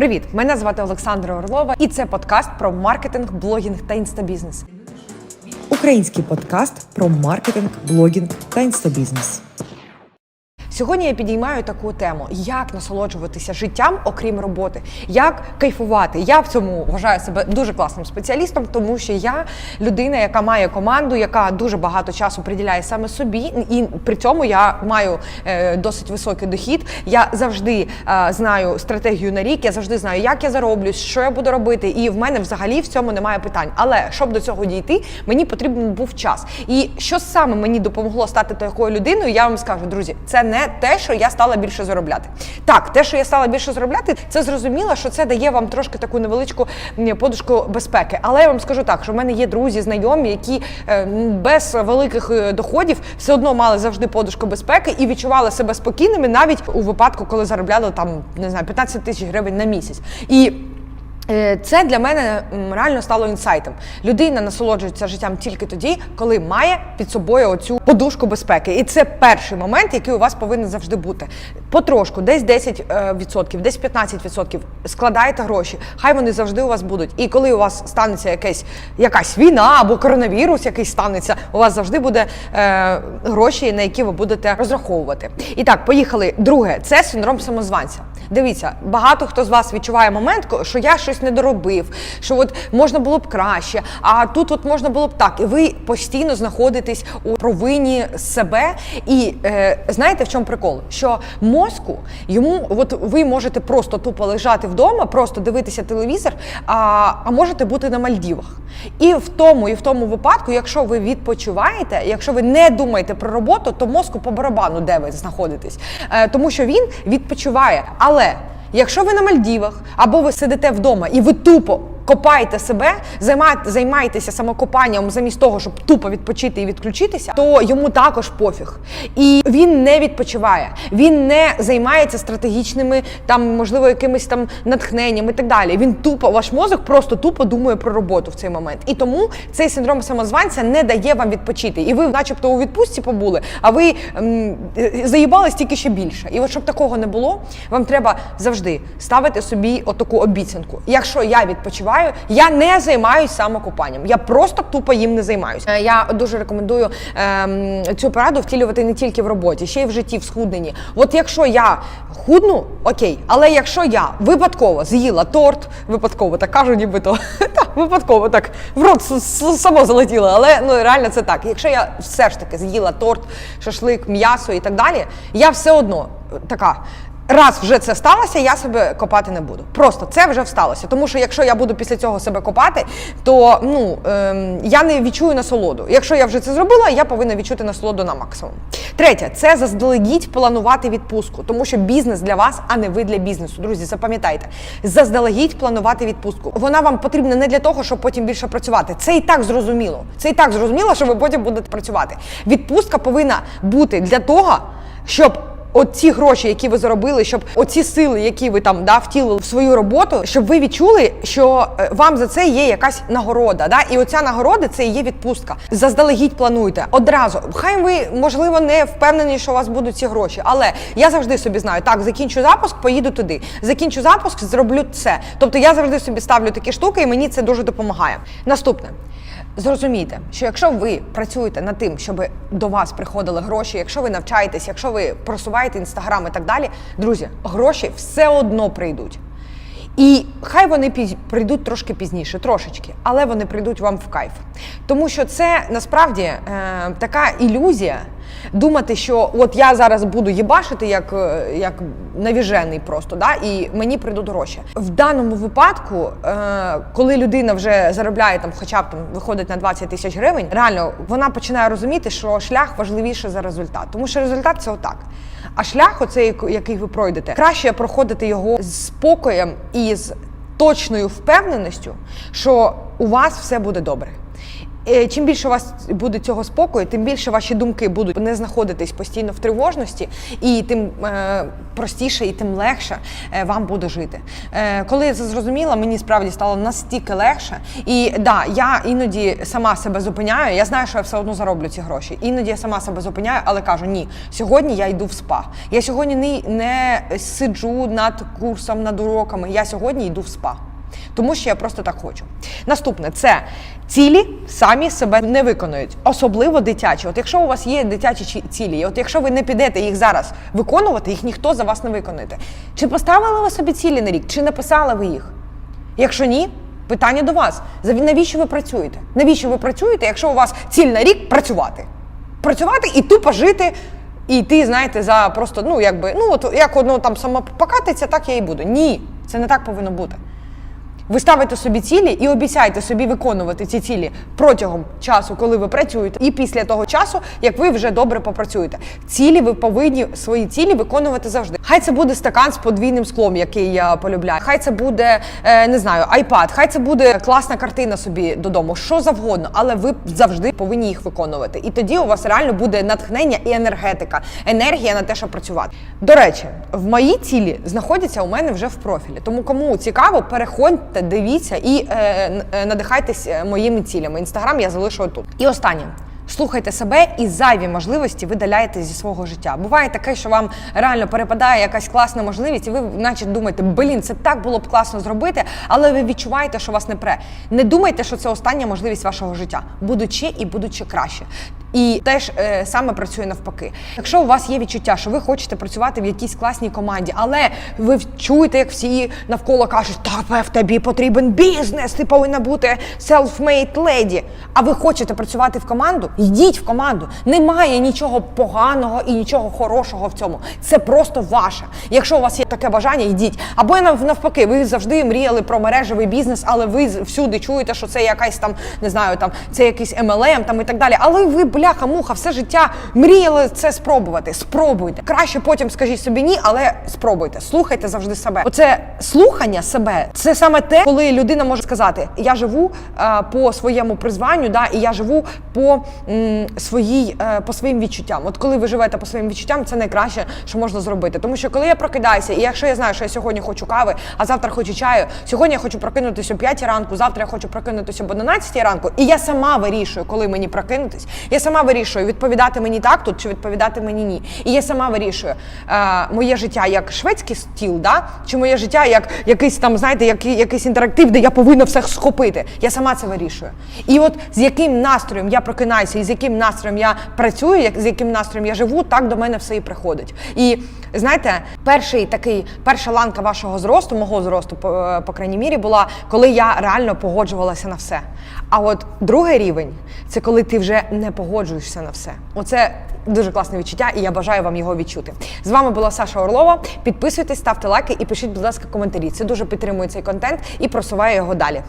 Привіт! Мене звати Олександра Орлова, і це подкаст про маркетинг, блогінг та інстабізнес. Український подкаст про маркетинг, блогінг та інстабізнес. Сьогодні я підіймаю таку тему: як насолоджуватися життям, окрім роботи, як кайфувати. Я в цьому вважаю себе дуже класним спеціалістом, тому що я людина, яка має команду, яка дуже багато часу приділяє саме собі, і при цьому я маю е, досить високий дохід. Я завжди е, знаю стратегію на рік, я завжди знаю, як я зароблю, що я буду робити. І в мене взагалі в цьому немає питань. Але щоб до цього дійти, мені потрібен був час. І що саме мені допомогло стати такою людиною, я вам скажу, друзі, це не те, що я стала більше заробляти. Так, те, що я стала більше заробляти, це зрозуміло, що це дає вам трошки таку невеличку подушку безпеки. Але я вам скажу так, що в мене є друзі, знайомі, які е, без великих е, доходів все одно мали завжди подушку безпеки і відчували себе спокійними навіть у випадку, коли заробляли там не знаю 15 тисяч гривень на місяць. І Це для мене реально стало інсайтом. Людина насолоджується життям тільки тоді, коли має під собою оцю подушку безпеки. І це перший момент, який у вас повинен завжди бути. Потрошку, десь 10%, десь 15% складайте гроші. Хай вони завжди у вас будуть. І коли у вас станеться якась, якась війна або коронавірус, якийсь станеться, у вас завжди буде е, гроші, на які ви будете розраховувати. І так, поїхали. Друге, це синдром самозванця. Дивіться, багато хто з вас відчуває момент, що я щось не доробив, що от можна було б краще, а тут от можна було б так. І ви постійно знаходитесь у провині себе. І е, знаєте, в чому прикол? Що мозку йому, от ви можете просто тупо лежати вдома, просто дивитися телевізор, а, а можете бути на Мальдівах. І в тому, і в тому випадку, якщо ви відпочиваєте, якщо ви не думаєте про роботу, то мозку по барабану, де ви знаходитесь, е, тому що він відпочиває. Але якщо ви на Мальдівах або ви сидите вдома і ви тупо копаєте себе, займаєте, займаєтеся самокопанням замість того, щоб тупо відпочити і відключитися, то йому також пофіг. І він не відпочиває, він не займається стратегічними, там, можливо, якимись там натхненням і так далі. Він тупо, ваш мозок просто тупо думає про роботу в цей момент. І тому цей синдром самозванця не дає вам відпочити. І ви, начебто, у відпустці побули, а ви м, заїбались тільки ще більше. І от щоб такого не було, вам треба завжди ставити собі отаку обіцянку. Якщо я відпочиваю, я не займаюсь самокопанням. Я просто тупо їм не займаюся. Я дуже рекомендую ем, цю пораду втілювати не тільки в роботі, ще й в житті, в схудненні. От якщо я худну, окей, але якщо я випадково з'їла торт, випадково так кажу, нібито так, випадково так в рот само залетіло, але ну реально це так. Якщо я все ж таки з'їла торт, шашлик, м'ясо і так далі, я все одно е, така. Раз вже це сталося, я себе копати не буду. Просто це вже сталося. Тому що якщо я буду після цього себе копати, то ну ем, я не відчую насолоду. Якщо я вже це зробила, я повинна відчути насолоду на максимум. Третє це заздалегідь планувати відпустку, тому що бізнес для вас, а не ви для бізнесу. Друзі, запам'ятайте, заздалегідь планувати відпустку. Вона вам потрібна не для того, щоб потім більше працювати. Це і так зрозуміло. Це і так зрозуміло, що ви потім будете працювати. Відпустка повинна бути для того, щоб Оці гроші, які ви заробили, щоб оці сили, які ви там да, втілили в свою роботу, щоб ви відчули, що е, вам за це є якась нагорода. Да? І оця нагорода це і є відпустка. Заздалегідь плануйте одразу. Хай ви можливо не впевнені, що у вас будуть ці гроші, але я завжди собі знаю, так закінчу запуск, поїду туди. Закінчу запуск, зроблю це. Тобто я завжди собі ставлю такі штуки, і мені це дуже допомагає. Наступне. Зрозумійте, що якщо ви працюєте над тим, щоб до вас приходили гроші, якщо ви навчаєтесь, якщо ви просуваєте інстаграм і так далі, друзі, гроші все одно прийдуть. І хай вони прийдуть трошки пізніше, трошечки, але вони прийдуть вам в кайф. Тому що це насправді е, така ілюзія думати, що от я зараз буду їбашити як, е, як навіжений просто, да, і мені прийдуть гроші. В даному випадку, е, коли людина вже заробляє там, хоча б там виходить на 20 тисяч гривень, реально вона починає розуміти, що шлях важливіше за результат. Тому що результат це отак. А шлях, оцей, який ви пройдете, краще проходити його з спокоєм і з точною впевненістю, що у вас все буде добре. Е, Чим більше у вас буде цього спокою, тим більше ваші думки будуть не знаходитись постійно в тривожності, і тим е, простіше і тим легше е, вам буде жити. Е, коли я це зрозуміла, мені справді стало настільки легше. І да, я іноді сама себе зупиняю. Я знаю, що я все одно зароблю ці гроші. Іноді я сама себе зупиняю, але кажу: ні, сьогодні я йду в спа. Я сьогодні не, не сиджу над курсом, над уроками. Я сьогодні йду в спа. Тому що я просто так хочу. Наступне це цілі самі себе не виконують, особливо дитячі. От якщо у вас є дитячі цілі, от якщо ви не підете їх зараз виконувати, їх ніхто за вас не виконує. Чи поставили ви собі цілі на рік, чи написали ви їх? Якщо ні, питання до вас: навіщо ви працюєте? Навіщо ви працюєте, якщо у вас ціль на рік працювати? Працювати і тупо жити. І йти, знаєте, за просто, ну якби, ну от як одно там само покатиться, так я і буду. Ні, це не так повинно бути. Ви ставите собі цілі і обіцяєте собі виконувати ці цілі протягом часу, коли ви працюєте, і після того часу, як ви вже добре попрацюєте. Цілі ви повинні свої цілі виконувати завжди. Хай це буде стакан з подвійним склом, який я полюбляю. Хай це буде е, не знаю, айпад, хай це буде класна картина собі додому, що завгодно, але ви завжди повинні їх виконувати. І тоді у вас реально буде натхнення і енергетика, енергія на те, щоб працювати. До речі, в моїй цілі знаходяться у мене вже в профілі. Тому кому цікаво, переходьте, дивіться і е, е, надихайтесь е, моїми цілями. Інстаграм я залишу тут. І останнє. Слухайте себе і зайві можливості видаляєте зі свого життя. Буває таке, що вам реально перепадає якась класна можливість, і ви, наче, думаєте, блін, це так було б класно зробити, але ви відчуваєте, що вас не пре. Не думайте, що це остання можливість вашого життя. Будуть ще і будуть ще краще. І теж е, саме працює навпаки. Якщо у вас є відчуття, що ви хочете працювати в якійсь класній команді, але ви чуєте, як всі навколо кажуть, та Пев, тобі потрібен бізнес, ти повинна бути self-made lady, А ви хочете працювати в команду? Йдіть в команду. Немає нічого поганого і нічого хорошого в цьому. Це просто ваше. Якщо у вас є таке бажання, йдіть. Або навпаки, ви завжди мріяли про мережевий бізнес, але ви всюди чуєте, що це якась там, не знаю, там це якийсь MLM там і так далі. Але ви, бляха, муха, все життя мріяли це спробувати. Спробуйте. Краще потім скажіть собі ні, але спробуйте. Слухайте завжди себе. Оце слухання себе це саме те, коли людина може сказати: Я живу е, по своєму призванню, да, і я живу по м, своїй е, по своїм відчуттям. От коли ви живете по своїм відчуттям, це найкраще, що можна зробити. Тому що коли я прокидаюся, і якщо я знаю, що я сьогодні хочу кави, а завтра хочу чаю, сьогодні я хочу прокинутися о 5 ранку, завтра я хочу прокинутися об 11 ранку, і я сама вирішую, коли мені прокинутись. Я сама вирішую, відповідати мені так тут чи відповідати мені ні. І я сама вирішую е, моє життя як шведський стіл, да? чи моє життя як якийсь там, знаєте, який, якийсь інтерактив, де я повинна все схопити. Я сама це вирішую. І от з яким настроєм я прокинаюся, і з яким настроєм я працюю, як з яким настроєм я живу, так до мене все і приходить. І знаєте, перший такий, перша ланка вашого зросту, мого зросту, по, е, по крайній мірі, була, коли я реально погоджувалася на все. А от другий рівень це коли ти вже не погоджуєшся на все. Оце дуже класне відчуття, і я бажаю вам його відчути. З вами була Саша Орлова. Підписуйтесь, ставте лайки і пишіть, будь ласка, коментарі. Це дуже підтримує цей контент і просуває його далі.